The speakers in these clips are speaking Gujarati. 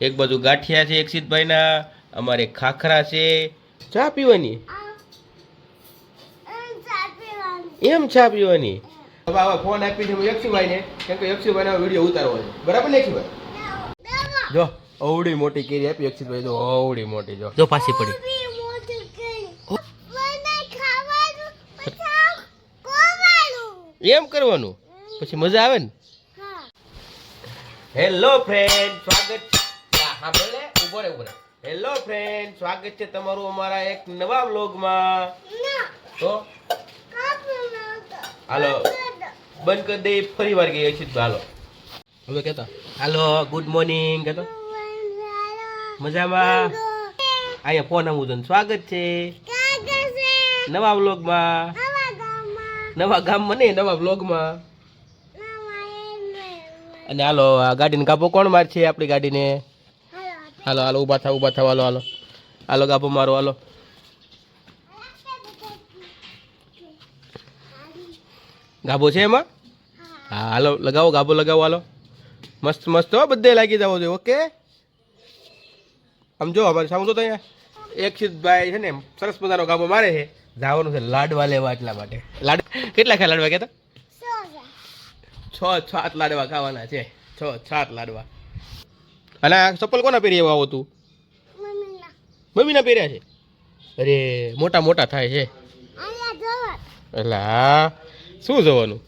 એક બાજુ ગાંઠિયા છે અક્ષિતભાઈના અમારે ખાખરા છે. ચા પીવાની? એમ ચા પીવાની? હવે આવા ફોન આપી છે યક્ષુભાઈને કેમ કે યક્ષુભાઈને વીડિયો ઉતારવો છે. બરાબર ને યક્ષુભાઈ જો અવડી મોટી કેરી આપી અક્ષિતભાઈ જો અવડી મોટી જો. જો પાછી પડી. એમ કરવાનું? પછી મજા આવે ને? હેલો ફ્રેન્ડ સ્વાગત છે. હા, બોલે ઊભો રે ઊભો રે હેલો ફ્રેન્ડ સ્વાગત છે તમારું અમારા એક નવા વ્લોગમાં તો? હાલો. બંધ કરી દે ફરી વાર ગઈ છે હાલો. હવે કેતો? હાલો ગુડ મોર્નિંગ કેતો? મજામાં? અહીંયા ફોન આવું સ્વાગત છે. નવા વ્લોગમાં નવા ગામમાં નહીં નવા વ્લોગમાં અને હાલો આ ગાડીને કાપો. કોણ મારશે આપણી ગાડીને? હાલો હાલો ઊભા થાવ ઊભા થાવ હાલો હાલો. હાલો કાપો મારો હાલો. ગાભો છે એમાં? હા હાલો લગાવો ગાભો લગાવો હાલો. મસ્ત મસ્ત હો બધે લાગી જવો જોઈએ ઓકે? આમ જો અમારે સામું તો અહીંયા. એક ભાઈ છે ને સરસ મજાનો ગાભો મારે છે. જવાનું છે લાડવા લેવા એટલા માટે. લાડ કેટલા ખાય લાડવા કહેતા? છ સાત લાડવા ખાવાના છે. છ સાત લાડવા. અને આ ચપ્પલ કોના પહેરી આવો તું? મમ્મીના. પહેર્યા છે? અરે મોટા મોટા થાય છે. એટલે શું જવાનું?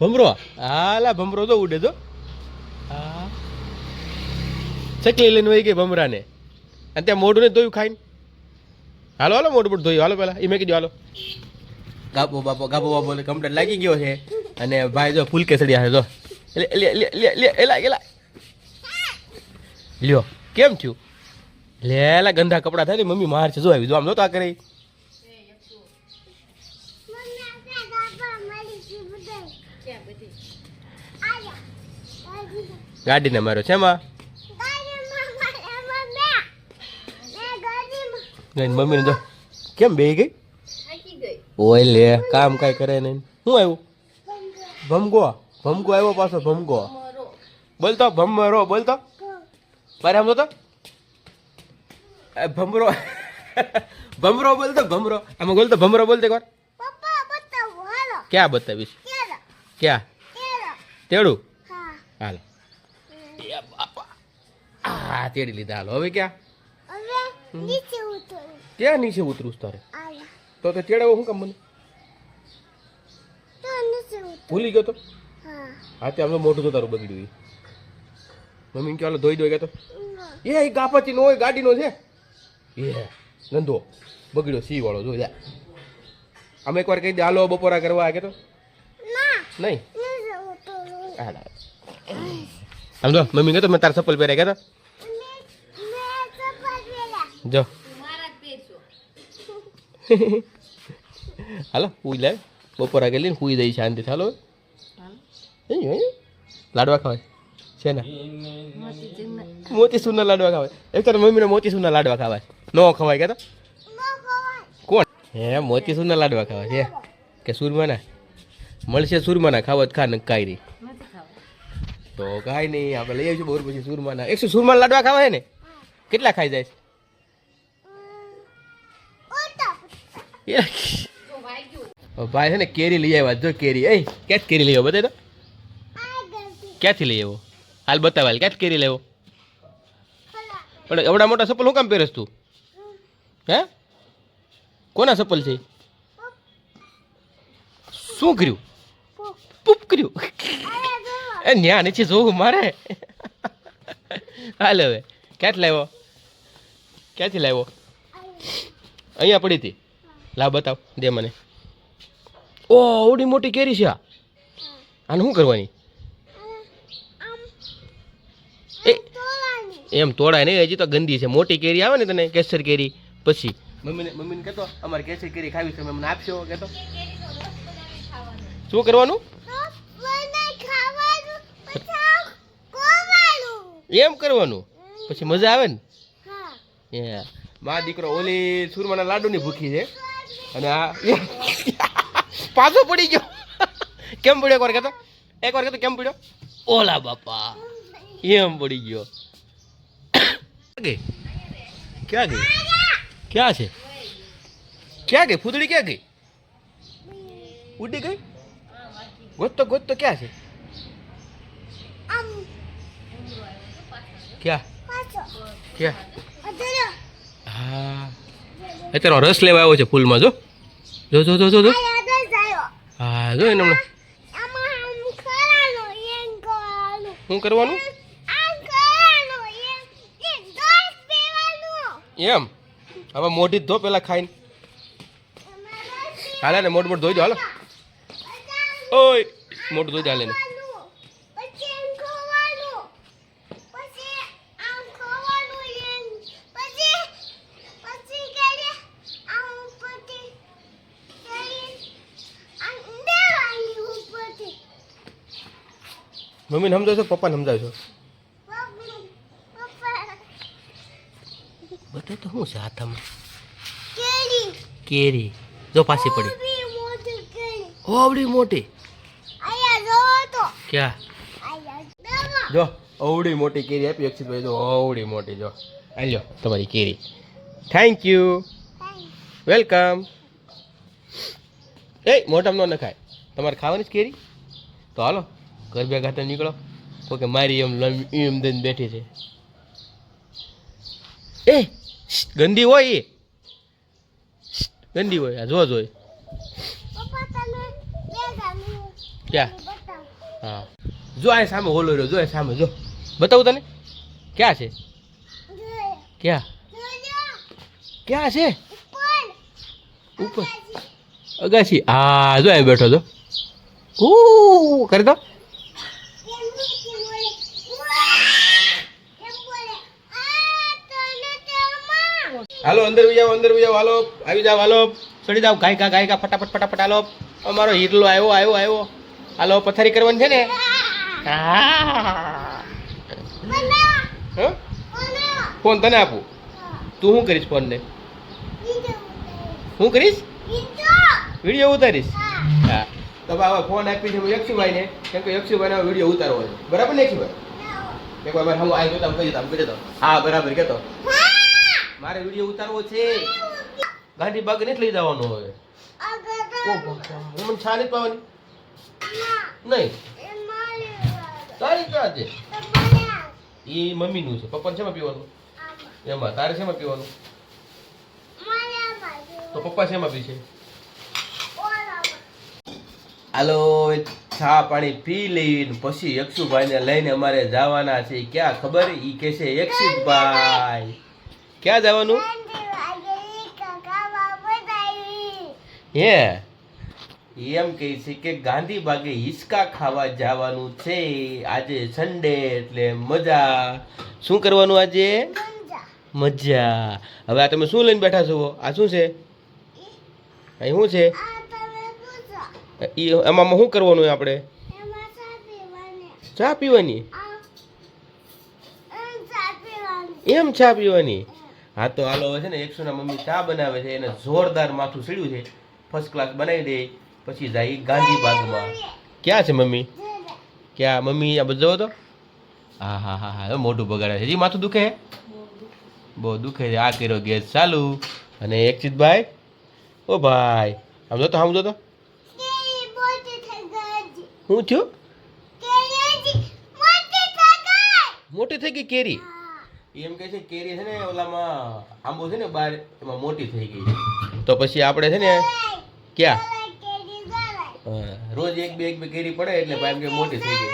ભમરો? હાલા ભમરો તો ઉડે તો હા. ચકલી લઈને વહી ગઈ ભમરાને. અને ત્યાં મોઢું ને ધોયું ખાઈને. હાલો હાલો મોઢું પણ ધોયું હાલો પેલા. એ મેં કીધું હાલો. ગાબો બાપો ગાબો બાપો કમ્પ્લેટ લાગી ગયો છે. અને ભાઈ જો ફૂલકે કેસડિયા છે જો. એટલે એટલે એટલે એટલે લે એલા એલા લ્યો, કેમ થયું? લે એલા ગંદા કપડા થાય ને મમ્મી માર છે જો આવી, જો આમ નહોતા કરે. ગાડીને મારો છે નહીં મમ્મીને જો. કેમ બે ગઈ? ઓય લે, કામ કાંઈ કરે નહીં. શું આવ્યું? ભમગો. ભમગો આવ્યો પાછો, ભમગો. બોલતો, ભમરો, બોલતો. બારે આમ તો. ભમરો. ભમરો બોલતો ભમરો. આમાં બોલતો ભમરો બોલતો એકવાર ક્યાં બતાવીશ? ક્યાં? તેડું? હાલો. હા તેડી લીધા હાલો. હવે ક્યાં? ક્યાં નીચે ઉતરું તારે? તો તો તેડાવો શું કામ મને? ભૂલી ગયો તો? હા. તે તો મોટું તો તારું બગડ્યું. મમ્મી કે હાલો ધોઈ દો કે તો એ એ નો હોય ગાડીનો છે. એ ગંદો બગડ્યો સી વાળો જો જા. અમે એકવાર કહી દે હાલો બપોરા કરવા કે તો નહીં સમજો મમ્મી કે તો મેં તાર ચપ્પલ પહેર્યા કહેતો જો. હાલો હુઈ લે. બપોરા ગયેલી ને હુઈ દઈ શાંતિ હાલો. લાડવા ખાવાય. છે ને? મોતી સુરના લાડવા ખાવાય. એક તારા મમ્મીને મોતી સુરના લાડવા ખાવાય. નો ખવાય કહેતો કોણ? હે મોતી સુરના લાડવા ખાવાય છે. કે સુરમાના? મળશે સુરમાના ખાવા જ ખા ને કાયરી. તો કાંઈ નહીં આપણે લઈ આવીશું બહુ પછી સુરમાના. એકસો સુરમાના લાડવા ખાવા છે ને? કેટલા ખાઈ જાય એ ભાઈ છે ને કેરી લઈ આવ્યા જો કેરી. એ ક્યાંથી કેરી લઈ આવ્યો બતાવી તો ક્યાંથી લઈ આવ્યો? હાલ બતાવ, હાલ ક્યાંથી કેરી લેવો? પણ એવડા મોટા ચપ્પલ હું કામ પહેરસ તું? હે? કોના ચપ્પલ છે? શું કર્યું? પૂપ કર્યું? એ ન્યા નીચે જોવું મારે. હાલ હવે, ક્યાંથી લાવ્યો? ક્યાંથી લાવ્યો? અહીંયા પડી હતી. લા બતાવ, દે મને. ઓ ઓડી મોટી કેરી છે આ. આને શું કરવાની એ એમ તોડાય નહીં હજી તો ગંદી છે. મોટી કેરી આવે ને તને કેસર કેરી પછી? મમ્મીને મમ્મીને કહેતો અમારે કેસર કેરી ખાવી છે. અમને આપશો કહેતો શું કરવાનું? એમ કરવાનું? પછી મજા આવે ને? એ મા દીકરો ઓલી સુરમાના લાડુની ભૂખી છે. અને આ પાછો પડી ગયો. કેમ પડ્યો? એકવાર કહેતો એકવાર કહેતો કેમ પડ્યો? ઓલા બાપા. એમ પડી ગયો. ગઈ? ક્યાં ગઈ? ક્યાં છે? ક્યાં ગઈ? ફૂદડી ક્યાં ગઈ? ઉડી ગઈ? ગોતતો ગોતતો ક્યાં છે? ક્યાં? ક્યાં? હા. અત્યારનો રસ લેવા આવ્યો છે ફૂલમાં જો. જો જો જો જો જો. હા જો એને શું કરવાનું? એમ. હવે મોઢી ધો પેલા ખાઈને. હાલે ને, મોઢ મોઢ ધોઈ દો, હાલો. ઓય, મોઢ ધોઈ દે, હાલે ને. મમ્મીને સમજાવશો પપ્પાને સમજાવ બધે તો શું છે હાથમાં? કેરી. જો પાછી પડી. ઓવડી મોટી ક્યાં? જો. અવડી મોટી કેરી આપી અક્ષિતભાઈ. જો ઓવડી મોટી જો. આલ્યો તમારી કેરી. થેન્ક યુ વેલકમ એ મોટામાં ન નખાય. તમારે ખાવાની જ કેરી? તો હાલો ઘર બે ખાતે નીકળો. કોકે મારી એમ લમ એમ દઈને બેઠી છે. એ ગંદી હોય એ. ગંદી હોય આ જો જોઈ. ક્યાં? હા. જો આ સામે હોલો રહ્યો જો સામે જો. બતાવું તને. ક્યાં છે? ક્યાં? ક્યાં છે? ઉપર. અગાસી. હા જો બેઠો છો કરી દો. હાલો અંદર જાઓ અંદર જાઓ હાલો આવી જાઓ હાલો. ચડી જાઓ ગાયકા ગાયકા ફટાફટ ફટાફટ હાલો. અમારો હીરલો આવ્યો આવ્યો આવ્યો. હાલો પથારી કરવાની છે ને? ફોન તને આપું. તું શું કરીશ ફોનને? શું કરીશ? વીડિયો ઉતારીશ? હા. તો હવે ફોન આપી છે યક્ષુભાઈને. કેમ કે યક્ષુભાઈને વીડિયો ઉતારવો છે. બરાબર ને યક્ષુભાઈ? એક વાર હું આવી જોતા કહી દઉં કહી હા બરાબર કહેતો મારે વીડિયો ઉતારવો છે. ગાંધી બાગ નથી લઈ જવાનું હવે. હું મને છા નથી પાવાની નહીં. તારી ક્યાં છે એ મમ્મીનું છે. પપ્પાને શેમાં પીવાનું? એમાં. તારે શેમાં પીવાનું? તો પપ્પા શેમાં પીશે? હાલો ચા પાણી પી લઈને પછી યક્ષુભાઈને લઈને અમારે જવાના છે. ક્યાં ખબર? ઈ કે છે યક્ષિતભાઈ ક્યાં જવાનું? હે? એમ કહે છે કે ગાંધી બાગે હિસકા ખાવા જવાનું છે. આજે સન્ડે એટલે મજા. શું કરવાનું આજે? મજા. હવે આ તમે શું લઈને બેઠા છો? આ શું છે? અહીં શું છે? એમાં શું કરવાનું આપણે? ચા પીવાની. એમ ચા પીવાની. હા તો હાલો હવે છે ને એકસોના મમ્મી ચા બનાવે છે એને જોરદાર માથું સીડ્યું છે. ફર્સ્ટ ક્લાસ બનાવી દે પછી જાય ગાંધી બાગમાં ક્યાં છે મમ્મી? ક્યાં? મમ્મી આ બધો તો. હા હા હા હા મોઢું બગાડે છે. જી માથું દુખે બહુ દુખે છે. આ કર્યો ગેસ ચાલુ. અને એકચિતભાઈ ઓ ભાઈ આમ તો આમ તો શું થયું? મોટી થઈ ગઈ કેરી? એમ કે છે કેરી છે ને ઓલામાં આંબો છે ને બહાર એમાં મોટી થઈ ગઈ તો પછી આપણે છે ને ક્યાં? રોજ એક બે એક બે કેરી પડે એટલે ભાઈ એમ કે મોટી થઈ ગઈ.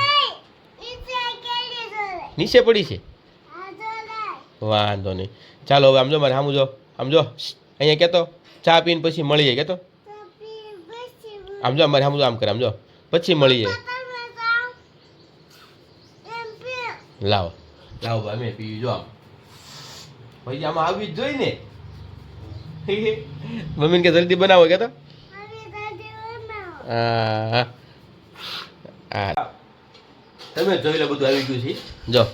નીચે પડી છે? વાંધો નહીં. ચાલો હવે આમ જો મારે આમ જો આમ જો. અહીંયા કહેતો ચા પીને પછી મળીએ કહેતો આમ જો મારે આમ આમ કરે આમ જો. પછી મળીએ લાવો. લાવો અમે પીવી જો આમ. આમાં આવવી જ જોઈએ ને. મમ્મીને કે જલ્દી બનાવો કે તો તમે જોઈ લો બધું આવી ગયું છે. જો,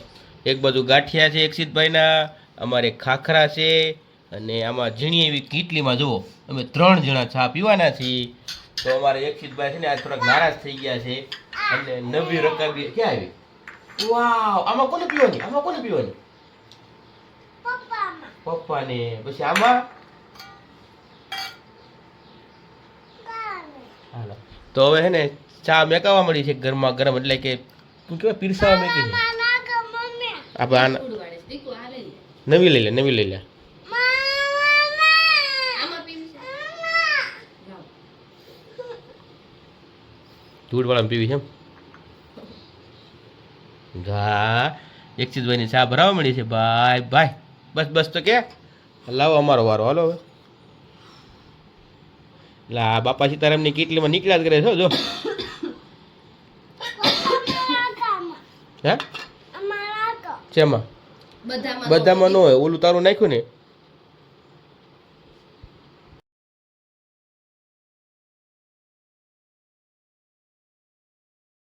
એક બાજુ ગાંઠિયા છે એકસિતભાઈના અમારે ખાખરા છે, અને આમાં ઝીણી એવી કીટલીમાં જુઓ, અમે ત્રણ જણા ચા પીવાના છીએ. તો અમારે એકસિતભાઈ છે ને, આજ થોડાક નારાજ થઈ ગયા છે. અને નવી રકાબી ક્યાં આવી? વાવ આમાં કોને પીવાની આમાં કોને પીવાની પપ્પાને પછી આમાં હાલો તો હવે હે ને ચા મેકાવા મળી છે ગરમા ગરમ એટલે કે શું કહેવાય પીરસાવા મેકી છે આપણે. નવી લઈ લે નવી લઈ લે ધૂળવાળામાં પીવી છે એમ હા એક ચીજ ભાઈની ચા ભરાવા મળી છે ભાઈ ભાઈ બસ બસ તો કે. લાવો અમારો વારો હાલો હવે. એટલે આ બાપા સીતારામની કીટલીમાં નીકળ્યા જ કરે છો જો. હે? શેમાં? બધામાં ન હોય ઓલું તારું નાખ્યું ને?